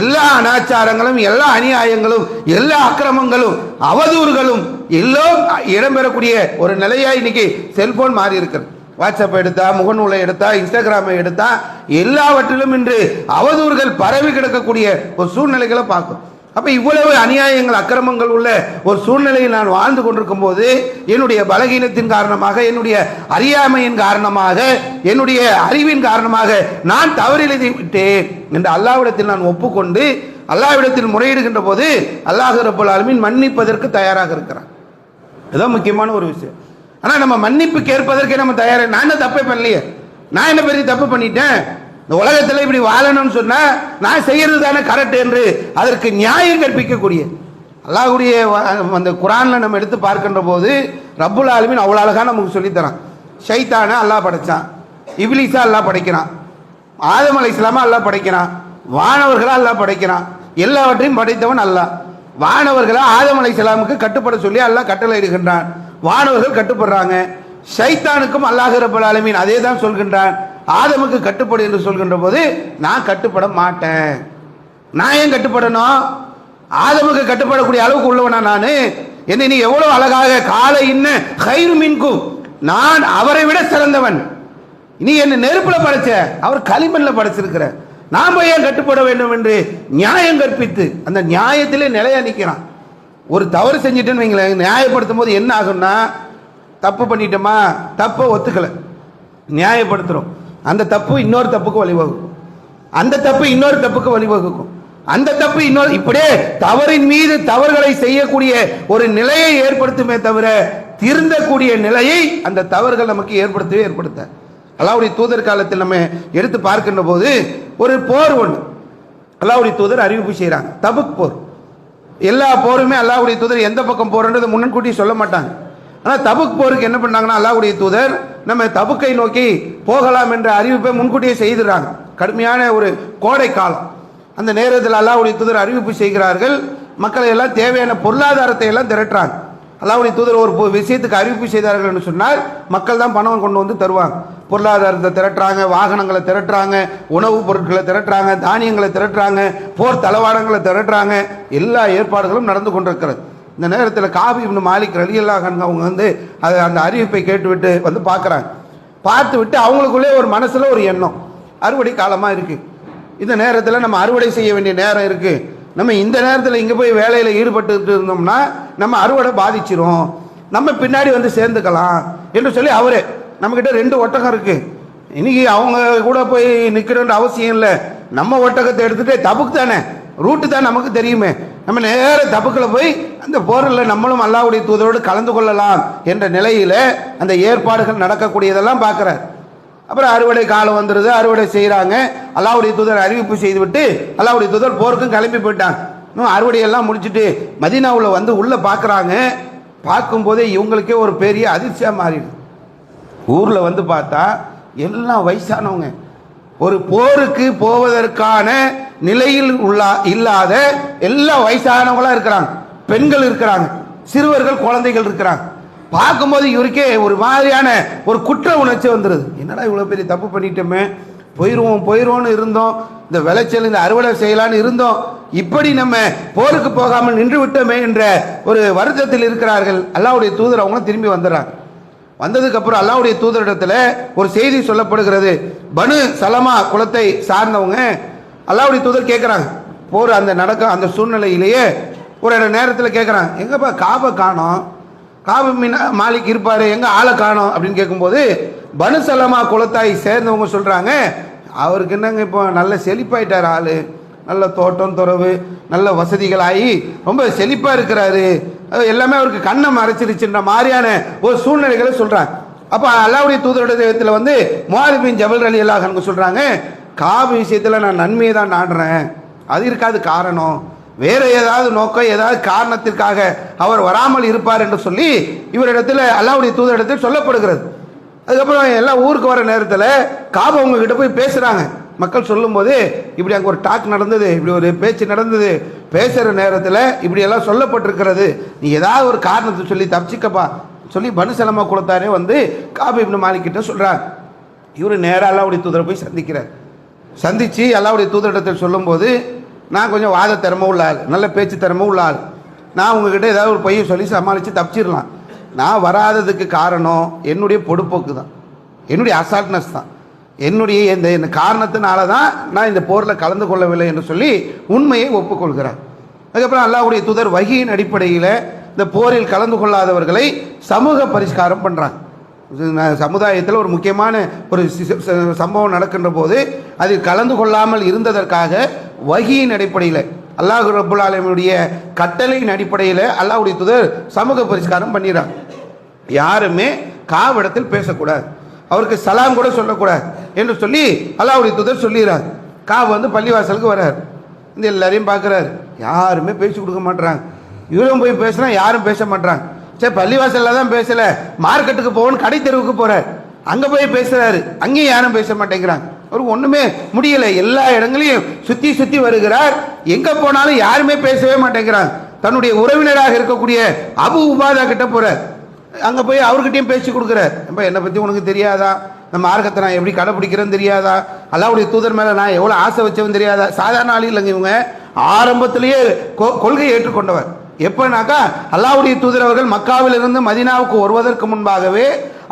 எல்லா அனாச்சாரங்களும் எல்லா அநியாயங்களும் எல்லா அக்கிரமங்களும் அவதூறுகளும் எல்லாம் இடம்பெறக்கூடிய ஒரு நிலையா இன்னைக்கு செல்போன் மாறி இருக்கிறது. வாட்ஸ்அப் எடுத்தா முகநூலை எடுத்தா இன்ஸ்டாகிராமை எடுத்தா எல்லாவற்றிலும் இன்று அவதூறுகள் பரவி கிடக்கக்கூடிய ஒரு சூழ்நிலைகளை பார்க்கும் அப்போ இவ்வளவு அநியாயங்கள் அக்கிரமங்கள் உள்ள ஒரு சூழ்நிலையில் நான் வாழ்ந்து கொண்டிருக்கும் போது என்னுடைய பலகீனத்தின் காரணமாக என்னுடைய அறியாமையின் காரணமாக என்னுடைய அறிவின் காரணமாக நான் தவறிழைத்து விட்டேன் என்று அல்லாவிடத்தில் நான் ஒப்புக்கொண்டு அல்லாவிடத்தில் முறையிடுகின்ற போது அல்லாஹ் ரப்பல் மன்னிப்பதற்கு தயாராக இருக்கிறான். இதுதான் முக்கியமான ஒரு விஷயம். ஆனால் நம்ம மன்னிப்பு கேட்பதற்கே நம்ம தயாராக நான் என்ன தப்பே பண்ணலையே? நான் என்ன பெரிய தப்பு பண்ணிட்டேன்? இந்த உலகத்தில் இப்படி வாழணும்னு சொன்னால் நான் செய்கிறது தானே கரெக்ட் என்று அதற்கு நியாயம் கற்பிக்கக்கூடிய அல்லாஹுடைய அந்த குரானில் நம்ம எடுத்து பார்க்கின்ற போது ரப்புல் ஆலமின் அவ்வளோ அழகாக நமக்கு சொல்லித் தரான். ஷைத்தானை அல்லாஹ் படைச்சான். இப்லீஸா அல்லாஹ் படைக்கிறான். ஆதம் அலை இஸ்லாமா அல்லாஹ் படைக்கிறான். வானவர்களாக அல்லாஹ் படைக்கிறான். எல்லாவற்றையும் படைத்தவன் அல்லாஹ். வானவர்களாக ஆதம் அலை இஸ்லாமுக்கு கட்டுப்பட சொல்லி அல்லாஹ் கட்டளை இடுகின்றான் வானவர்கள் கட்டுப்படுறாங்க. ஷைத்தானுக்கும் அல்லாஹ் ரபுல் ஆலமின் அதே தான் சொல்கின்றான். ஆதமுக்கு கட்டுப்படு என்று சொல்கின்ற போது நான் கட்டுப்பட மாட்டேன். நான் ஏன் கட்டுப்படணும்? ஆதமுக்கு கட்டுப்படக்கூடிய அளவுக்கு உள்ளவனா நான்? என்னை நீ எவ்வளவு அழகாக காலை இன்ன கயிறு மின்கும். நான் அவரை விட சிறந்தவன். நீ என்ன நெருப்புல படைச்ச அவர் களிமண்ல படைச்சிருக்கிற. நாம் ஏன் கட்டுப்பட வேண்டும் என்று நியாயம் கற்பித்து அந்த நியாயத்திலே நிலையா நிற்கிறான் ஒரு தவறு செஞ்சுட்டேன்னு வைங்களேன் நியாயப்படுத்தும் போது என்ன ஆகும்னா தப்பு பண்ணிட்டோமா? தப்பை ஒத்துக்கல. நியாயப்படுத்துறோம். அந்த தப்பு இன்னொரு தப்புக்கு வழிவகுக்கும். அந்த தப்பு இன்னொரு தப்புக்கு வழிவகுக்கும். அந்த தப்பு இன்னொரு இப்படியே தவறின் மீது தவறுகளை செய்யக்கூடிய ஒரு நிலையை ஏற்படுத்துமே தவிர திருந்தக்கூடிய நிலையை அந்த தவறுகள் நமக்கு ஏற்படுத்தவே ஏற்படுத்த அல்லாவுடைய தூதர் காலத்தில் நம்ம எடுத்து பார்க்கின்ற போது ஒரு போர் ஒன்று அல்லாவுடைய தூதர் அறிவிப்பு செய்கிறாங்க தபுக் போர். எல்லா போருமே அல்லாவுடைய தூதர் எந்த பக்கம் போறன்றது முன்னன்கூட்டி சொல்ல மாட்டாங்க. ஆனால் தபுக் போருக்கு என்ன பண்ணாங்கன்னா அல்லாவுடைய தூதர் நம்ம தபுக்கை நோக்கி போகலாம் என்ற அறிவிப்பை முன்கூட்டியே செய்துடுறாங்க. கடுமையான ஒரு கோடை காலம். அந்த நேரத்தில் அல்லாஹ்வுடைய தூதர் அறிவிப்பு செய்கிறார்கள். மக்களை எல்லாம் தேவையான பொருளாதாரத்தை எல்லாம் திரட்டுறாங்க. அல்லாவுடைய தூதர் ஒரு பொ- விஷயத்துக்கு அறிவிப்பு செய்தார்கள் என்று சொன்னால் மக்கள் தான் பணம் கொண்டு வந்து தருவாங்க. பொருளாதாரத்தை திரட்டுறாங்க வாகனங்களை திரட்டுறாங்க உணவுப் பொருட்களை திரட்டுறாங்க தானியங்களை திரட்டுறாங்க போர் தளவாடங்களை திரட்டுறாங்க. எல்லா ஏற்பாடுகளும் நடந்து கொண்டிருக்கிறது. இந்த நேரத்தில் காபி இப்னு மாலிக் ரலியல்லாஹு அவங்க வந்து அதை அந்த அறிவிப்பை கேட்டுவிட்டு வந்து பார்க்குறாங்க. பார்த்து விட்டு அவங்களுக்குள்ளே ஒரு மனசில் ஒரு எண்ணம். அறுவடை காலமாக இருக்குது இந்த நேரத்தில் நம்ம அறுவடை செய்ய வேண்டிய நேரம் இருக்குது நம்ம இந்த நேரத்தில் இங்கே போய் வேலையில் ஈடுபட்டு இருந்தோம்னா நம்ம அறுவடை பாதிச்சிரும். நம்ம பின்னாடி வந்து சேர்ந்துக்கலாம் என்று சொல்லி அவரே நம்மக்கிட்ட ரெண்டு ஒட்டகம் இருக்குது இன்னைக்கு அவங்க கூட போய் நிற்கணுன்ற அவசியம் இல்லை. நம்ம ஒட்டகத்தை எடுத்துகிட்டே தபுக்கு தானே. ரூட்டு தான் நமக்கு தெரியுமே. நம்ம நேர தப்புக்களை போய் அந்த போரில் நம்மளும் அல்லாவுடைய தூதரோடு கலந்து கொள்ளலாம் என்ற நிலையில் அந்த ஏற்பாடுகள் நடக்கக்கூடியதெல்லாம் பார்க்குறார். அப்புறம் அறுவடை காலம் வந்துடுது அறுவடை செய்கிறாங்க அல்லாவுடைய தூதர் அறிவிப்பு செய்துவிட்டு அல்லாவுடைய தூதர் போருக்கும் கிளம்பி போயிட்டாங்க இன்னும் அறுவடையெல்லாம் முடிச்சுட்டு மதினாவில் வந்து உள்ளே பார்க்குறாங்க. பார்க்கும்போதே இவங்களுக்கே ஒரு பெரிய அதிர்ச்சியாக மாறிடுது. ஊரில் வந்து பார்த்தா எல்லாம் வயசானவங்க. ஒரு போருக்கு போவதற்கான நிலையில் உள்ள இல்லாத எல்லா வயசானவங்களாம் இருக்கிறாங்க. பெண்கள் இருக்கிறாங்க. சிறுவர்கள் குழந்தைகள் இருக்கிறாங்க. பார்க்கும்போது இவருக்கே ஒரு மாதிரியான ஒரு குற்ற உணர்ச்சி வந்துடுது என்னடா இவ்வளோ பெரிய தப்பு பண்ணிட்டோமே? போயிடுவோம் போயிடுவோம்னு இருந்தோம். இந்த விளைச்சல் இந்த அறுவடை செய்யலான்னு இருந்தோம். இப்படி நம்ம போருக்கு போகாமல் நின்று விட்டோமே என்ற ஒரு வருத்தத்தில் இருக்கிறார்கள். அல்லாவுடைய தூதர் அவங்களும் திரும்பி வந்துடுறாங்க. வந்ததுக்கப்புறம் அல்லாவுடைய தூதரிடத்தில் ஒரு செய்தி சொல்லப்படுகிறது. பனு சலமா குலத்தை சார்ந்தவங்க அல்லாவுடைய தூதர் கேட்குறாங்க போர் அந்த நடக்க அந்த சூழ்நிலையிலேயே ஒரு நேரத்தில் கேட்குறாங்க எங்கப்பா காபை காணோம்? காபு மீன் மாலிக் இருப்பார் எங்கே ஆளை காணோம்? அப்படின்னு கேட்கும்போது பனுசலமா குலத்தாய் சேர்ந்தவங்க சொல்கிறாங்க அவருக்கு என்னங்க இப்போ நல்ல செழிப்பாயிட்டார் ஆள். நல்ல தோட்டம் துறவு நல்ல வசதிகள் ஆகி ரொம்ப செழிப்பாக இருக்கிறாரு. அது எல்லாமே அவருக்கு கண்ணை மறைச்சிருச்சுன்ற மாதிரியான ஒரு சூழ்நிலைகளை சொல்கிறாங்க அப்போ அல்லாவுடைய தூதருடைய தெய்வத்தில் வந்து முவாலிபின் ஜபல் அலி அல்லாஹ் சொல்கிறாங்க காபு விஷயத்தில் நான் நன்மையை தான் நாடுறேன். அது இருக்காது காரணம். வேறு ஏதாவது நோக்கம் ஏதாவது காரணத்திற்காக அவர் வராமல் இருப்பார் என்று சொல்லி இவரிடத்தில் அல்லாவுடைய தூதரிடத்தில் சொல்லப்படுகிறது. அதுக்கப்புறம் எல்லாம் ஊருக்கு வர நேரத்தில் காபு உங்ககிட்ட போய் பேசுகிறாங்க மக்கள் சொல்லும்போது இப்படி அங்கே ஒரு டாக் நடந்தது இப்படி ஒரு பேச்சு நடந்தது. பேசுகிற நேரத்தில் இப்படியெல்லாம் சொல்லப்பட்டிருக்கிறது. நீ ஏதாவது ஒரு காரணத்தை சொல்லி தப்பிச்சிக்கப்பா. சொல்லி பனுசலமா கொடுத்தாரே வந்து காபி இப்னு மாலிக்கிட்ட சொல்கிறார் இவர் நேராக அல்லாவுடைய தூதரை போய் சந்திக்கிறார். சந்தித்து அல்லாவுடைய தூதரிடத்தில் சொல்லும்போது நான் கொஞ்சம் வாத திறமை உள்ள ஆள் நல்ல பேச்சு திறமை உள்ள ஆள். நான் உங்ககிட்ட ஏதாவது ஒரு பையன் சொல்லி சமாளித்து தப்பிச்சிடலாம். நான் வராததுக்கு காரணம் என்னுடைய பொடுப்போக்கு தான் என்னுடைய அசால்ட்னஸ் தான். என்னுடைய இந்த இந்த காரணத்தினால தான் நான் இந்த போரில் கலந்து கொள்ளவில்லை என்று சொல்லி உண்மையை ஒப்புக்கொள்கிறார். அதுக்கப்புறம் அல்லாவுடைய தூதர் வகியின் அடிப்படையில் இந்த போரில் கலந்து கொள்ளாதவர்களை சமூக பரிஷ்காரம் பண்ணுறாங்க சமுதாயத்தில் ஒரு முக்கியமான ஒரு சம்பவம் நடக்கின்ற போது அதில் கலந்து கொள்ளாமல் இருந்ததற்காக வகியின் அடிப்படையில் அல்லாஹ் ரபுல் ஆலமியுடைய கட்டளையின் அடிப்படையில் அல்லாஹுடைய தூதர் சமூக பரிஷ்காரம் பண்ணிடுறாங்க யாருமே காவிடத்தில் பேசக்கூடாது. அவருக்கு சலாம் கூட சொல்லக்கூடாது என்று சொல்லி அல்லாஹுடைய தூதர் சொல்லிடுறார் காவு வந்து பள்ளிவாசலுக்கு வர்றார் இந்த எல்லாரையும் பார்க்குறாரு. யாருமே பேசி கொடுக்க மாட்டுறாங்க இவரும் போய் பேசுனா யாரும் பேச மாட்றாங்க. சரி பள்ளிவாசல்ல தான் பேசல. மார்க்கெட்டுக்கு போகணும் கடை தெருவுக்கு போறார் அங்க போய் பேசுறாரு. அங்கேயும் யாரும் பேச மாட்டேங்கிறாங்க. அவருக்கு ஒண்ணுமே முடியல. எல்லா இடங்களையும் சுத்தி சுத்தி வருகிறார். எங்க போனாலும் யாருமே பேசவே மாட்டேங்கிறாங்க. தன்னுடைய உறவினராக இருக்கக்கூடிய அபு உபாதா கிட்ட போறார் அங்க போய் அவர்கிட்டயும் பேச்சு கொடுக்குறார். "ஏம்பா, என்னை பத்தி உனக்கு தெரியாதா? இந்த மார்க்கத்தை நான் எப்படி கடைப்பிடிக்கிறேன்னு தெரியாதா? அல்லாவுடைய தூதர் மேல நான் எவ்வளவு ஆசை வச்சவன் தெரியாதா? சாதாரண ஆளு இல்லைங்க இவங்க. ஆரம்பத்திலேயே கொ- கொள்கையை ஏற்றுக்கொண்டவர். எப்பனாக்கா அல்லாவுடைய தூதரவர்கள் மக்காவிலிருந்து மதீனாவுக்கு வருவதற்கு முன்பாகவே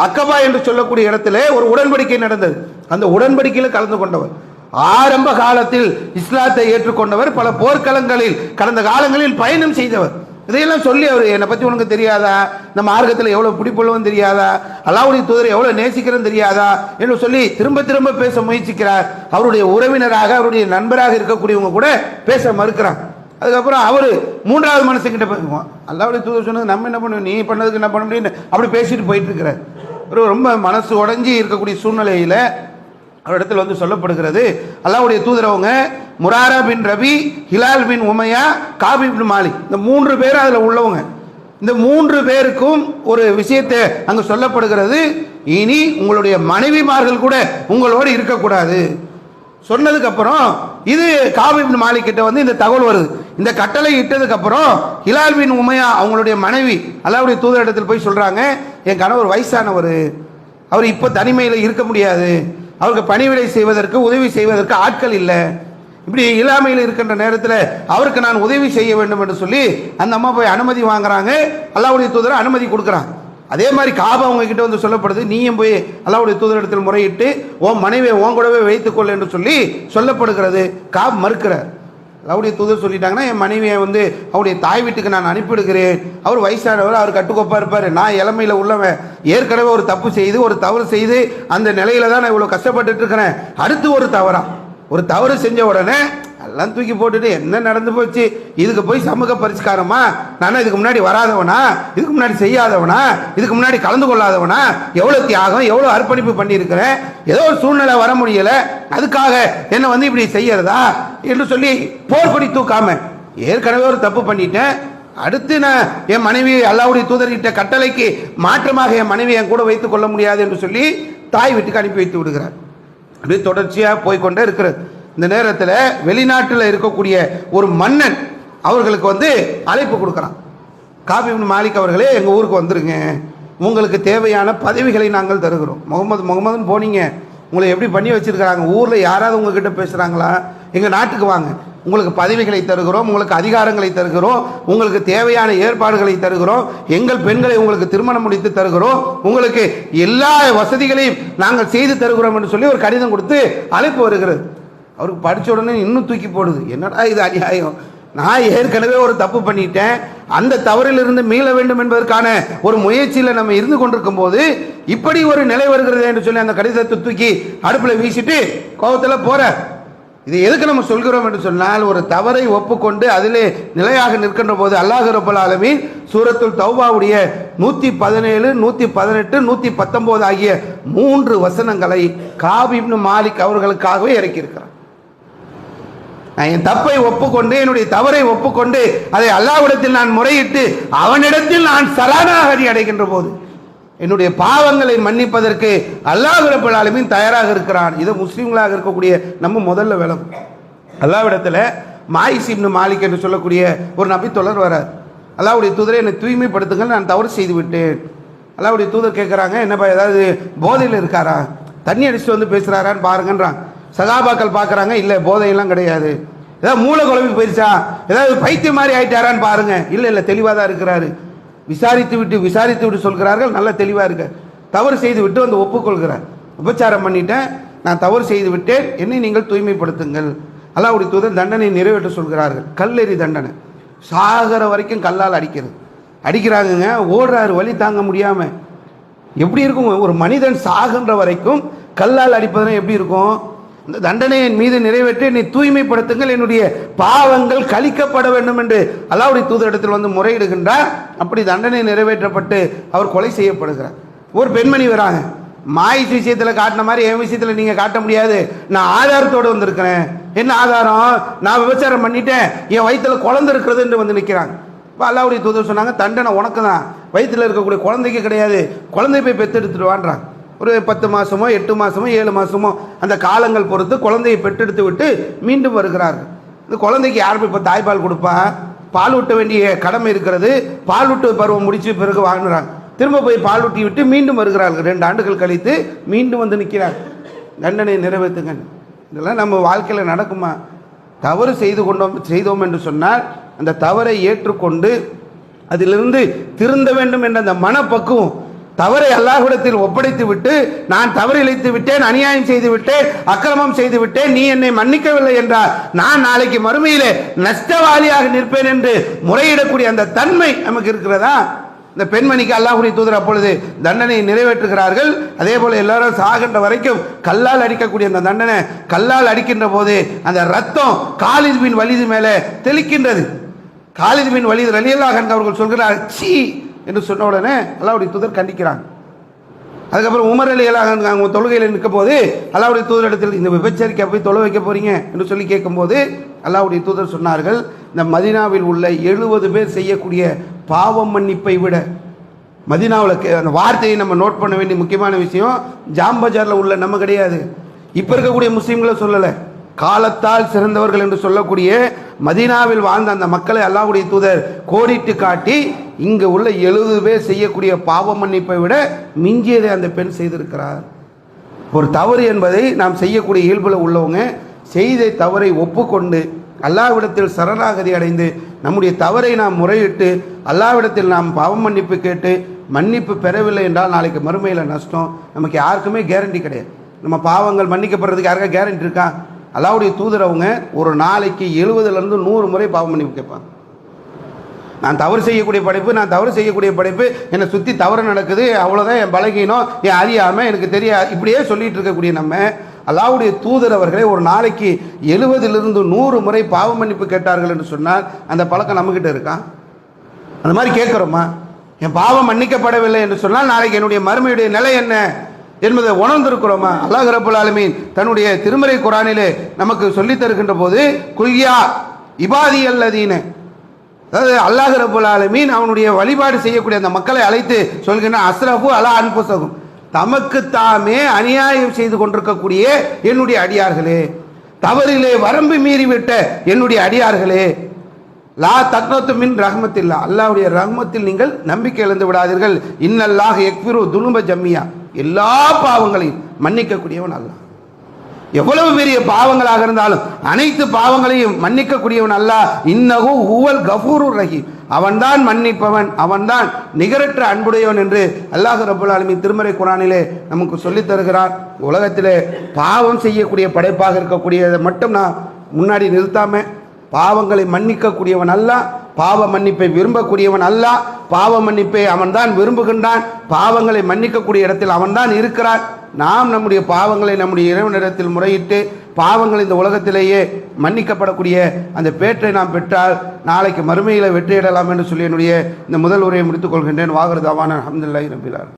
அக்கபா என்று சொல்லக்கூடிய இடத்துல ஒரு உடன்படிக்கை நடந்தது. அந்த உடன்படிக்கையில் கலந்து கொண்டவர். ஆரம்ப காலத்தில் இஸ்லாத்தை ஏற்றுக்கொண்டவர் பல போர்க்களங்களில் கடந்த காலங்களில் பயணம் செய்தவர். இதையெல்லாம் சொல்லி அவர் என்னை பற்றி உனக்கு தெரியாதா? இந்த மார்க்கத்தில் எவ்வளோ பிடிப்புள்ளவன் தெரியாதா? அல்லாவுடைய தூதரை எவ்வளோ நேசிக்கிறேன்னு தெரியாதா? என்று சொல்லி திரும்ப திரும்ப பேச முயற்சிக்கிறார். அவருடைய உறவினராக அவருடைய நண்பராக இருக்கக்கூடியவங்க கூட பேச மறுக்கிறான். அதுக்கப்புறம் அவர் மூன்றாவது மனசுக்கிட்ட பேசுவோம் அல்லாவுடைய தூதர் சொன்னது நம்ம என்ன பண்ணுவோம்? நீ பண்ணதுக்கு என்ன பண்ண முடியும்னு அப்படி பேசிட்டு போயிட்டு இருக்கிறார் ஒரு ரொம்ப மனசு உடஞ்சி இருக்கக்கூடிய சூழ்நிலையில் அவரிடத்தில் வந்து சொல்லப்படுகிறது அல்லாவுடைய தூதரவங்க Murara bin Rabi Hilal bin Umayya Kaab bin Malik. இந்த மூன்று பேர் அதில் உள்ளவங்க. இந்த மூன்று பேருக்கும் ஒரு விஷயத்தை அங்கே சொல்லப்படுகிறது இனி உங்களுடைய மனைவிமார்கள் கூட உங்களோடு இருக்கக்கூடாது. சொன்னதுக்கு அப்புறம் இது காபிபின் மாலிக் கிட்ட வந்து இந்த தகவல் வருது. இந்த கட்டளை இட்டதுக்கு அப்புறம் ஹிலால் பின் உமையா அவங்களுடைய மனைவி அல்லாவுடைய தூதரிடத்தில் போய் சொல்றாங்க என் கணவர் வயசானவர். அவர் இப்போ தனிமையில் இருக்க முடியாது. அவருக்கு பணிவிடை செய்வதற்கு உதவி செய்வதற்கு ஆட்கள் இல்லை. இப்படி இல்லாமையில் இருக்கின்ற நேரத்தில் அவருக்கு நான் உதவி செய்ய வேண்டும் என்று சொல்லி அந்த அம்மா போய் அனுமதி வாங்குறாங்க. அல்லாவுடைய தூதரை அனுமதி கொடுக்குறாங்க அதே மாதிரி காபா அவங்க கிட்ட வந்து சொல்லப்படுது நீயும் போய் அல்லாவுடைய தூதரிடத்தில் முறையிட்டு உன் மனைவியை உன் கூடவே வைத்துக்கொள் என்று சொல்லி சொல்லப்படுகிறது. காப் மறுக்கிறார். அல்லாவுடைய தூதர் சொல்லிட்டாங்கன்னா என் மனைவியை வந்து அவருடைய தாய் வீட்டுக்கு நான் அனுப்பிவிடுகிறேன். அவர் வயசானவர் அவர் கட்டுக்கோப்பாக இருப்பார். நான் இளமையில் உள்ளவன். ஏற்கனவே ஒரு தப்பு செய்து ஒரு தவறு செய்து அந்த நிலையில தான் நான் இவ்வளோ கஷ்டப்பட்டுட்டு இருக்கிறேன். அடுத்து ஒரு தவறா? ஒரு தவறு செஞ்ச உடனே எல்லாம் தூக்கி போட்டுட்டு என்ன நடந்து போச்சு? இதுக்கு போய் சமூக பரிஷ்காரமா? நான் இதுக்கு முன்னாடி வராதவனா? இதுக்கு முன்னாடி செய்யாதவனா? இதுக்கு முன்னாடி கலந்து கொள்ளாதவனா? எவ்வளோ தியாகம் எவ்வளோ அர்ப்பணிப்பு பண்ணியிருக்கிறேன்? ஏதோ ஒரு சூழ்நிலை வர முடியல. அதுக்காக என்னை வந்து இப்படி செய்யறதா? என்று சொல்லி போர் பண்ணி தூக்காம ஏற்கனவே ஒரு தப்பு பண்ணிட்டேன். அடுத்து நான் என் மனைவி அல்லாவுடைய தூதர்கிட்ட கட்டளைக்கு மாற்றமாக என் மனைவி என் கூட வைத்துக் கொள்ள முடியாது என்று சொல்லி தாய் வீட்டுக்கு அனுப்பி வைத்து விடுகிறார். அப்படியே தொடர்ச்சியாக போய்க்கொண்டே இருக்கிறது. இந்த நேரத்தில் வெளிநாட்டில் இருக்கக்கூடிய ஒரு மன்னன் அவர்களுக்கு வந்து அழைப்பு கொடுக்குறான். காபி மாலிக் அவர்களே எங்கள் ஊருக்கு வந்துருங்க. உங்களுக்கு தேவையான பதவிகளை நாங்கள் தருகிறோம். முகமது முகமதுன்னு போனீங்க. உங்களை எப்படி பண்ணி வச்சிருக்கிறாங்க? ஊரில் யாராவது உங்ககிட்ட பேசுகிறாங்களா எங்கள் நாட்டுக்கு வாங்க. உங்களுக்கு பதவிகளை தருகிறோம் உங்களுக்கு அதிகாரங்களை தருகிறோம் உங்களுக்கு தேவையான ஏற்பாடுகளை தருகிறோம் எங்கள் பெண்களை உங்களுக்கு திருமணம் முடித்து தருகிறோம் உங்களுக்கு எல்லா வசதிகளையும் நாங்கள் செய்து தருகிறோம் என்று சொல்லி ஒரு கடிதம் கொடுத்து அழைப்பு வருகிறது. அவருக்கு படித்த உடனே இன்னும் தூக்கி போடுது. என்னடா இது அநியாயம்? நான் ஏற்கனவே ஒரு தப்பு பண்ணிட்டேன். அந்த தவறிலிருந்து மீள வேண்டும் என்பதற்கான ஒரு முயற்சியில் நம்ம இருந்து கொண்டிருக்கும் போது இப்படி ஒரு நிலை வருகிறது என்று சொல்லி அந்த கடிதத்தை தூக்கி அடுப்பில் வீசிட்டு கோபத்தில் போற. இது எதுக்கு நம்ம சொல்கிறோம் என்று சொன்னால் ஒரு தவறை ஒப்புக்கொண்டு அதிலே நிலையாக நிற்கின்ற போது அல்லாஹ் ரபுல் ஆலமீன் சூரத்துல் தௌபாவுடைய நூற்றி பதினேழு நூற்றி பதினெட்டு நூற்றி பத்தொம்போது ஆகிய மூன்று வசனங்களை காபிப்னு மாலிக் அவர்களுக்காகவே இறக்கியிருக்கிறார். நான் என் தப்பை ஒப்புக்கொண்டு என்னுடைய தவறை ஒப்புக்கொண்டு அதை அல்லாவிடத்தில் நான் முறையிட்டு அவனிடத்தில் நான் சரணாகதி அடைகின்ற போது என்னுடைய பாவங்களை மன்னிப்பதற்கு அல்லாஹ் ரப்பல் தயாராக இருக்கிறான். இது முஸ்லீம்களாக இருக்கக்கூடிய நம்ம முதல்ல விளக்கும் அல்லாவிடத்தில் மாயிஸ் மாலிக் என்று சொல்லக்கூடிய ஒரு நபி தொடர் வரார். அல்லாவுடைய தூதரை என்னை தூய்மைப்படுத்துங்கள் நான் தவறு செய்து விட்டேன். அல்லாவுடைய தூதர் கேட்குறாங்க என்னப்பா ஏதாவது போதையில் இருக்காரா? தண்ணி அடிச்சுட்டு வந்து பேசுகிறாரான்னு பாருங்கன்றான். சகாபாக்கள் பார்க்குறாங்க இல்லை போதையெல்லாம் கிடையாது. ஏதாவது மூளை குழம்பு போயிருச்சா? ஏதாவது பைத்தியம் மாதிரி ஆயிட்டாரான்னு பாருங்க. இல்லை இல்லை தெளிவாக தான் இருக்கிறாரு. விசாரித்து விட்டு விசாரித்து விட்டு சொல்கிறார்கள் நல்ல தெளிவாக இருக்க. தவறு செய்து விட்டு வந்து ஒப்புக்கொள்கிறார். உபச்சாரம் பண்ணிட்டேன். நான் தவறு செய்து விட்டேன். என்னை நீங்கள் தூய்மைப்படுத்துங்கள். அல்லாவுடைய தூதர் தண்டனை நிறைவேற்ற சொல்கிறார்கள். கல்லெறி தண்டனை. சாகர வரைக்கும் கல்லால் அடிக்கிறது. அடிக்கிறாங்கங்க ஓடுறாரு வழி தாங்க முடியாமல் எப்படி இருக்கும்? ஒரு மனிதன் சாகின்ற வரைக்கும் கல்லால் அடிப்பதுனா எப்படி இருக்கும்? இந்த தண்டனையின் மீது நிறைவேற்றி நீ தூய்மைப்படுத்துங்கள். என்னுடைய பாவங்கள் கழிக்கப்பட வேண்டும் என்று அல்லாவுடைய தூதரிடத்தில் வந்து முறையிடுகின்றார். அப்படி தண்டனை நிறைவேற்றப்பட்டு அவர் கொலை செய்யப்படுகிறார். ஒரு பெண்மணி வராங்க. மாயிஸ் விஷயத்தில் காட்டின மாதிரி என் விஷயத்தில் நீங்கள் காட்ட முடியாது. நான் ஆதாரத்தோடு வந்திருக்கிறேன். என்ன ஆதாரம்? நான் விபச்சாரம் பண்ணிட்டேன். என் வயிற்றில் குழந்தை இருக்கிறது என்று வந்து நிற்கிறாங்க இப்போ அல்லாவுடைய தூதர் சொன்னாங்க தண்டனை உனக்கு தான் வயிற்றில் இருக்கக்கூடிய குழந்தைக்கு கிடையாது. குழந்தை போய் பெற்றெடுத்துட்டு வான்றாங்க. ஒரு பத்து மாதமோ எட்டு மாதமோ ஏழு மாதமோ அந்த காலங்கள் பொறுத்து குழந்தையை பெற்றெடுத்து விட்டு மீண்டும் வருகிறார்கள். இந்த குழந்தைக்கு யார் போய் இப்போ தாய்ப்பால் கொடுப்பா? பால் ஊட்ட வேண்டிய கடமை இருக்கிறது. பால் ஊட்டு பருவம் முடிச்சு பிறகு வாங்குறாங்க திரும்ப போய் பால் ஊட்டி விட்டு மீண்டும் வருகிறார்கள். ரெண்டு ஆண்டுகள் கழித்து மீண்டும் வந்து நிற்கிறார். தண்டனை நிறைவேற்றுங்க இதெல்லாம் நம்ம வாழ்க்கையில் நடக்குமா? தவறு செய்து கொண்டோம் செய்தோம் என்று சொன்னால் அந்த தவறை ஏற்றுக்கொண்டு அதிலிருந்து திருந்த வேண்டும் என்ற அந்த மனப்பக்குவம் தவறை அல்லாஹுடத்தில் ஒப்படைத்து விட்டு நான் தவறிழைத்து விட்டேன் அநியாயம் செய்து விட்டேன் அக்கிரமம் செய்து விட்டேன் நீ என்னை மன்னிக்கவில்லை என்றால் நான் நாளைக்கு மறுமையிலே நஷ்டவாளியாக நிற்பேன் என்று முறையிடக்கூடிய அந்த தன்மை நமக்கு இருக்கிறதா? இந்த பெண்மணிக்கு அல்லாஹுடைய தூதர் அப்பொழுது தண்டனையை நிறைவேற்றுகிறார்கள். அதே போல எல்லாரும் சாகின்ற வரைக்கும் கல்லால் அடிக்கக்கூடிய அந்த தண்டனை கல்லால் அடிக்கின்ற போது அந்த ரத்தம் காலிதுவின் வலிது மேலே தெளிக்கின்றது. காலிதுவின் வலிது ரலியல்லாக அவர்கள் சொல்கிறார் சீ என்று சொன்ன உடனே அல்லாவுடைய தூதர் கண்டிக்கிறாங்க அதுக்கப்புறம் உமர் அலி அல்லாஹ் அவங்க தொழுகையில் நிற்கும் போது அல்லாவுடைய தூதர் இடத்தில் இந்த விபச்சரிக்கை போய் தொலை வைக்க போறீங்க என்று சொல்லி கேட்கும்போது அல்லாவுடைய தூதர் சொன்னார்கள் இந்த மதினாவில் உள்ள எழுபது பேர் செய்யக்கூடிய பாவம் மன்னிப்பை விட மதினாவில் அந்த வார்த்தையை நம்ம நோட் பண்ண வேண்டிய முக்கியமான விஷயம் ஜாம்பஜாரில் உள்ள நம்ம கிடையாது. இப்போ இருக்கக்கூடிய முஸ்லீம்களை சொல்லலை. காலத்தால் சிறந்தவர்கள் என்று சொல்லக்கூடிய மதீனாவில் வாழ்ந்த அந்த மக்களை அல்லாவுடைய தூதர் கோடிட்டு காட்டி இங்கே உள்ள எழுபது பேர் செய்யக்கூடிய பாவ மன்னிப்பை விட மிஞ்சியதை அந்த பெண் செய்திருக்கிறார். ஒரு தவறு என்பதை நாம் செய்யக்கூடிய இயல்புல உள்ளவங்க செய்த தவறை ஒப்புக்கொண்டு அல்லாவிடத்தில் சரணாகதி அடைந்து நம்முடைய தவறை நாம் முறையிட்டு அல்லாவிடத்தில் நாம் பாவ மன்னிப்பு கேட்டு மன்னிப்பு பெறவில்லை என்றால் நாளைக்கு மறுமையில் நஷ்டம். நமக்கு யாருக்குமே கேரண்டி கிடையாது. நம்ம பாவங்கள் மன்னிக்கப்படுறதுக்கு யாருக்கா கேரண்டி இருக்கா? அல்லாவுடைய தூதரவங்க ஒரு நாளைக்கு எழுபதுலேருந்து நூறு முறை பாவம் மன்னிப்பு கேட்பாங்க. நான் தவறு செய்யக்கூடிய படைப்பு நான் தவறு செய்யக்கூடிய படைப்பு என்னை சுற்றி தவறு நடக்குது அவ்வளோதான் என் பலகீனம் என் அறியாமல் எனக்கு தெரியாது இப்படியே சொல்லிட்டு இருக்கக்கூடிய நம்ம அல்லாவுடைய தூதர் அவர்களே ஒரு நாளைக்கு எழுபதிலிருந்து நூறு முறை பாவ மன்னிப்பு கேட்டார்கள் என்று சொன்னால் அந்த பழக்கம் நம்மக்கிட்ட இருக்கா? அந்த மாதிரி கேட்குறோமா? என் பாவம் மன்னிக்கப்படவில்லை என்று சொன்னால் நாளைக்கு என்னுடைய மறுமையுடைய நிலை என்ன என்பதை உணர்ந்திருக்கிறோமா? அல்லாஹ் ரபுல் ஆலமீன் தன்னுடைய திருமறை குரானிலே நமக்கு சொல்லித் தருகின்ற போது குல்யா இபாதி அல்லதீன அதாவது அல்லாஹ் ரபுல் ஆலமீன் அவனுடைய வழிபாடு செய்யக்கூடிய அந்த மக்களை அழைத்து சொல்கின்ற அஸ்ரஃபு அலா அன்புசகும். தமக்கு தாமே அநியாயம் செய்து கொண்டிருக்கக்கூடிய என்னுடைய அடியார்களே. தவறிலே வரம்பு மீறிவிட்ட என்னுடைய அடியார்களே. லா தக்னத்து மின் ரஹ்மத்தில்லா. அல்லாஹ்வுடைய ரஹ்மத்தில் நீங்கள் நம்பிக்கை இழந்து விடாதீர்கள். இன்னல்லாக எக்பிரு துனுப ஜம்மியா. எல்லா பாவங்களையும் மன்னிக்கக்கூடியவன் அல்லாஹ். எவ்வளவு பெரிய பாவங்களாக இருந்தாலும் அனைத்து பாவங்களையும் மன்னிக்கக்கூடியவன் அல்ல. இன்னஹு ஊவல் கஃபூரு ரஹீம். அவன்தான் மன்னிப்பவன் அவன்தான் நிகரற்ற அன்புடையவன் என்று அல்லாஹ் ரபுல் ஆலமீன் திருமறை குரானிலே நமக்கு சொல்லித் தருகிறான் உலகத்திலே பாவம் செய்யக்கூடிய படைப்பாக இருக்கக்கூடியதை மட்டும் நான் முன்னாடி நிறுத்தாம பாவங்களை மன்னிக்கக்கூடியவன் அல்ல. பாவ மன்னிப்பை விரும்பக்கூடியவன் அல்ல. பாவ மன்னிப்பை அவன்தான் விரும்புகின்றான். பாவங்களை மன்னிக்கக்கூடிய இடத்தில் அவன்தான் இருக்கிறான். நாம் நம்முடைய பாவங்களை நம்முடைய இறைவனிடத்தில் முறையிட்டு பாவங்கள் இந்த உலகத்திலேயே மன்னிக்கப்படக்கூடிய அந்த பேற்றை நாம் பெற்றால் நாளைக்கு மறுமையில் வெற்றியிடலாம் என்று சொல்லி என்னுடைய இந்த முதல் உரையை முடித்துக் கொள்கின்றேன். வாகரதாவான அஹமதுல்லாஹி ரபிலார்